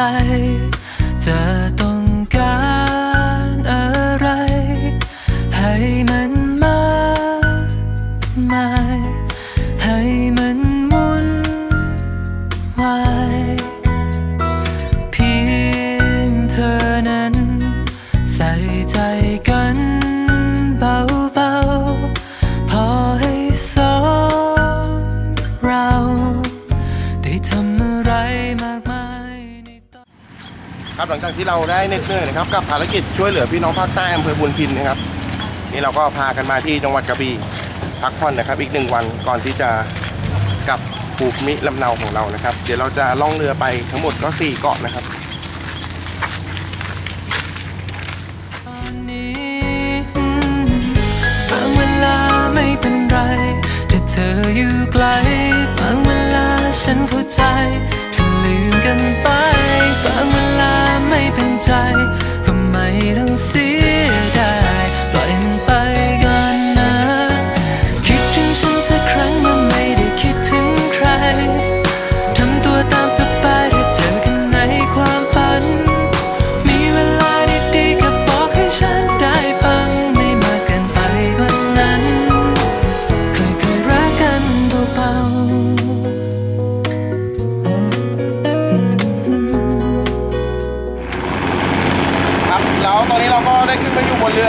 ใจ หลังจากที่เราได้เหน็ดเหนื่อยนะครับกับภารกิจช่วยเหลือพี่น้องภาคใต้อำเภอบุญพินนะครับ นี่เราก็พากันมาที่จังหวัดกระบี่พักผ่อนนะครับ อีกหนึ่งวันก่อนที่จะกลับภูมิลำเนาของเรานะครับ เดี๋ยวเราจะล่องเรือไปทั้งหมดก็สี่เกาะนะครับ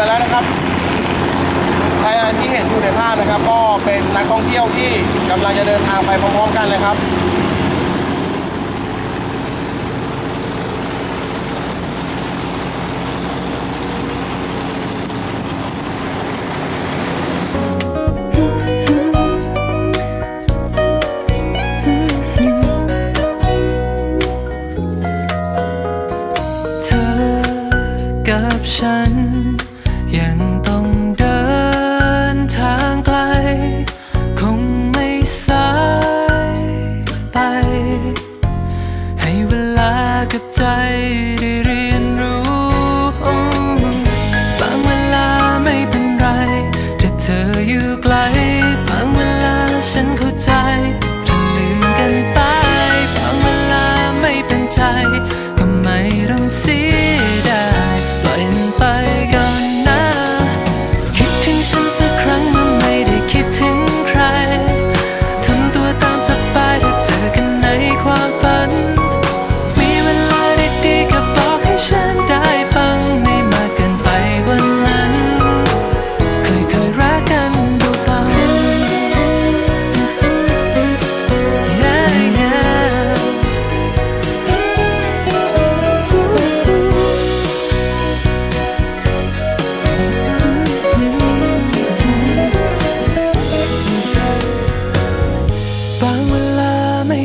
อยู่บนเรือแล้วนะครับใครที่เห็นอยู่ในภาพนะครับ ก็เป็นนักท่องเที่ยวที่กำลังจะเดินทางไปพร้อมๆกันเลยครับ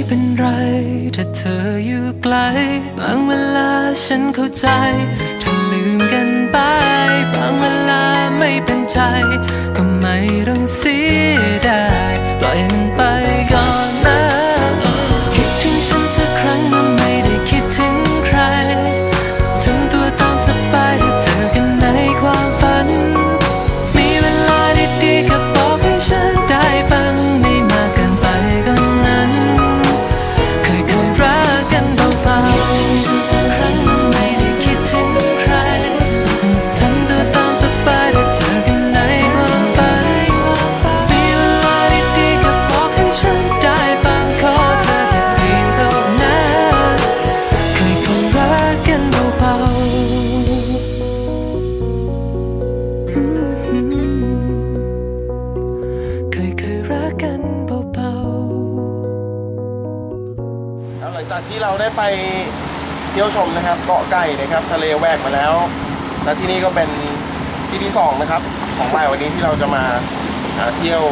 เป็นไร ถ้าเธออยู่ไกล บางเวลาฉันเข้าใจถ้าลืมกันไป บางเวลาไม่เป็นใจ ก็ไม่ต้องเสียดายปล่อยมันไป เคยเคยรักกันเบาๆแล้วหลังจากที่เราได้ไปเที่ยวชมนะครับเกาะไก่นะครับ ทะเลแหวกมาแล้ว และที่นี่ก็เป็นที่ที่สองนะครับ ของบ่ายวันนี้ที่เราจะมาเที่ยว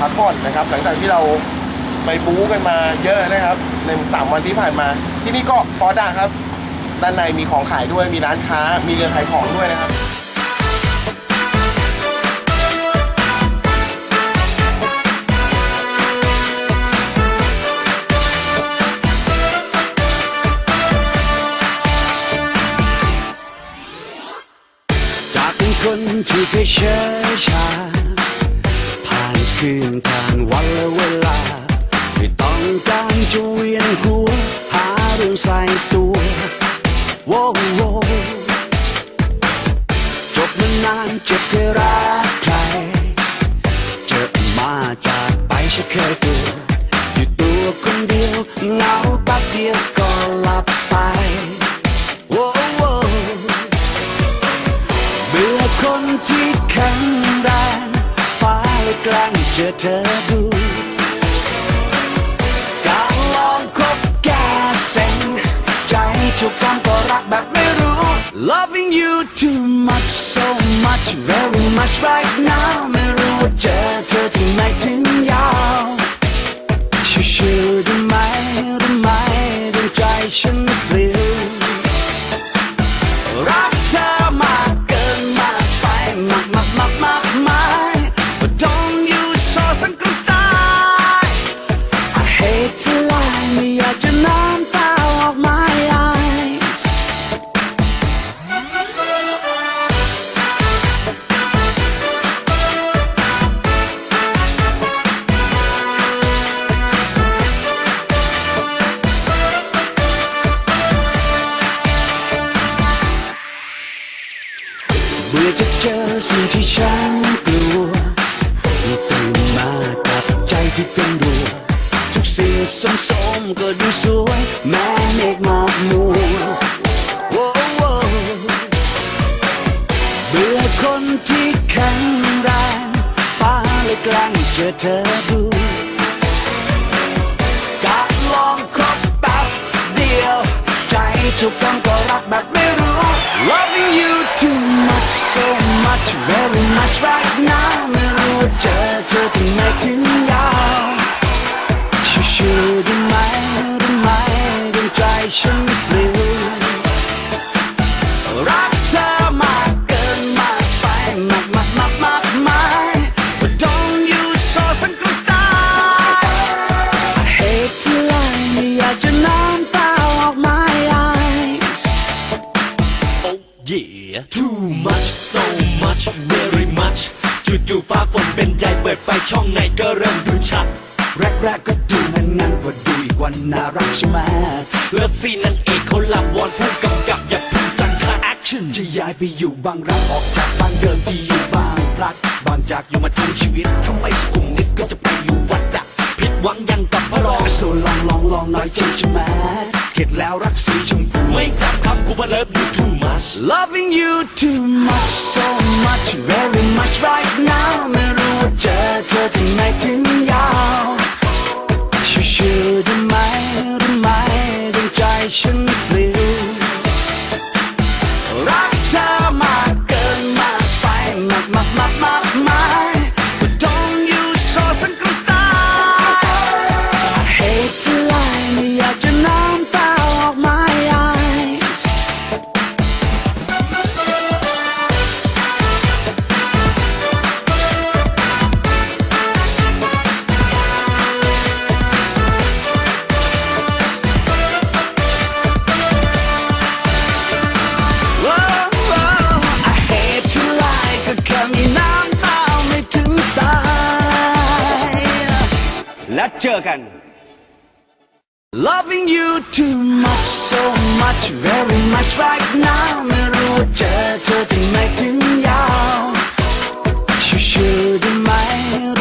พักผ่อนนะครับ หลังจากที่เราไปบู๊กันมาเยอะนะครับในสามวันที่ผ่านมา ที่นี่กาะปอดาครับ ด้านในมีของขายด้วยมีร้านค้า มีเรือขายของด้วยนะครับ เคยเฉยชา ผ่านคืนผ่านวันและเวลา ไม่ต้องการจะเวียนหัว หาเรื่องใส่ตัวโว้โวจบมานานเจ็บเคยรั ที่แข็งแรงฟ้าเลยกลางเจอเธอดู การลองคบแกเซ็งใจจุกกันก็รักแบบไม่รู้ loving you too much so much very much right now สิ่งที่ฉันกลัวมีตื่นมากับใจที่เต้นรัวทุกสิ่งสมๆก็ดูส มากมาย But don't you so สังกตาย I hate to lie ไม่อยากจะน้ำตาออก my eyes Oh yeah too much so much very much จู่ๆฟ้าฝนเป็นใจเปิดไปช่องไหนก็เริ่มดูชัด แรกๆก็ดูงันงั้นๆพอดูอีกวันน่ารักใช่ไหมเลิฟซีนนั่นเอกเขาหลับวอนผู้กำกับอย่าเพิ่งสั่งค่าแอคชั่นจะย้ายไปอยู่บางรักออกจากบานเดิมที พลัดบางจากอยู่มาทั้งชีวิตทำไมสกุมนิดก็จะไปอยู่วัดอะผิดหวังยังกับพระรองโซลองลองลองน่อยใจใช่ไหมเข็ดแล้วรักสีชมพูไม่จำคำกูมาเลิฟ you too much Loving you too much so much very much right now ไม่รู้ว่าเจอเธอที่ไหนถึงยาวชิวๆได้ไหมได้ไหมดวงใจฉันปลิวรั Loving you too much so much very much right now. ไม่รู้ว่าเจอเธอที่ไหนถึงยาวช่วยช่วยได้ไหม